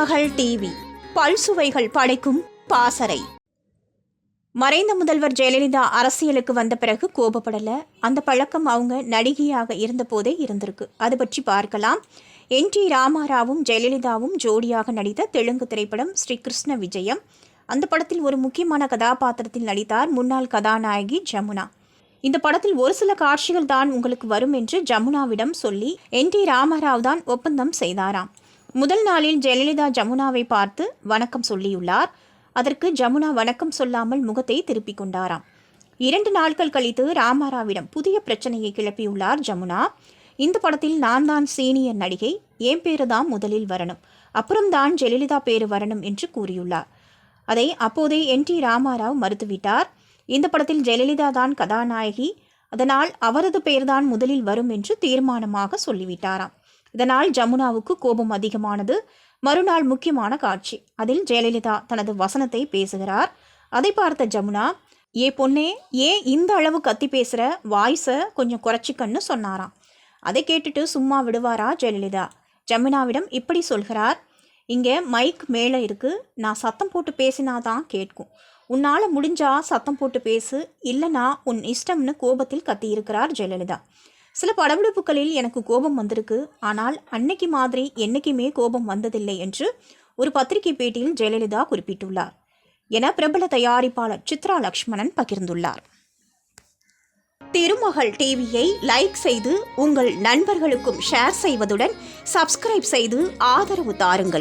மகள் டிவி. பல்சுவைகள் படைக்கும் பாசறை. மறைந்த முதல்வர் ஜெயலலிதா அரசியலுக்கு வந்த பிறகு கோபப்படல. அந்த பழக்கம் அவங்க நடிகையாக இருந்தபோதே இருந்திருக்கு. அது பற்றி பார்க்கலாம். என். டி. ராமாராவும் ஜெயலலிதாவும் ஜோடியாக நடித்த தெலுங்கு திரைப்படம் ஸ்ரீ கிருஷ்ண விஜயம். அந்த படத்தில் ஒரு முக்கியமான கதாபாத்திரத்தில் நடித்தார் முன்னாள் கதாநாயகி ஜமுனா. இந்த படத்தில் ஒரு சில காட்சிகள் தான் உங்களுக்கு வரும் என்று ஜமுனாவிடம் சொல்லி என். டி. ராமராவ் தான் ஒப்பந்தம் செய்தாராம். முதல் நாளில் ஜெயலலிதா ஜமுனாவை பார்த்து வணக்கம் சொல்லியுள்ளார். அதற்கு ஜமுனா வணக்கம் சொல்லாமல் முகத்தை திருப்பிக் கொண்டாராம். இரண்டு நாட்கள் கழித்து ராமாராவிடம் புதிய பிரச்சனையை கிளப்பியுள்ளார் ஜமுனா. இந்த படத்தில் நான் தான் சீனியர் நடிகை என் பேரு தான் முதலில் வரணும். அப்புறம்தான் ஜெயலலிதா பேரு வரணும் என்று கூறியுள்ளார். அதை அப்போதே என் டி ராமாராவ் மறுத்துவிட்டார். இந்த படத்தில் ஜெயலலிதா தான் கதாநாயகி அதனால் அவரது பெயர்தான் முதலில் வரும் என்று தீர்மானமாக சொல்லிவிட்டாராம். இதனால் ஜமுனாவுக்கு கோபம் அதிகமானது. மறுநாள் முக்கியமான காட்சி. அதில் ஜெயலலிதா தனது வசனத்தை பேசுகிறார். அதை பார்த்த ஜமுனா ஏ பொண்ணே ஏன் இந்த அளவு கத்தி பேசுகிற வாய்ஸை கொஞ்சம் குறைச்சிக்கன்னு சொன்னாராம். அதை கேட்டுட்டு சும்மா விடுவாரா ஜெயலலிதா? ஜமுனாவிடம் இப்படி சொல்கிறார் இங்கே மைக் மேலே இருக்கு. நான் சத்தம் போட்டு பேசினாதான் கேட்கும். உன்னால் முடிஞ்சா சத்தம் போட்டு பேசு. இல்லைனா உன் இஷ்டம்னு கோபத்தில் கத்தியிருக்கிறார் ஜெயலலிதா. சில படப்பிடிப்புகளில் எனக்கு கோபம் வந்திருக்கு. ஆனால் அன்னைக்கு மாதிரி என்னைக்குமே கோபம் வந்ததில்லை என்று ஒரு பத்திரிகை பேட்டியில் ஜெயலலிதா குறிப்பிட்டுள்ளார். என பிரபல தயாரிப்பாளர் சித்ரா லக்ஷ்மணன் பகிர்ந்துள்ளார். திருமகள் டிவியை லைக் செய்து உங்கள் நண்பர்களுக்கும் ஷேர் செய்வதுடன் சப்ஸ்கிரைப் செய்து ஆதரவு தாருங்கள்.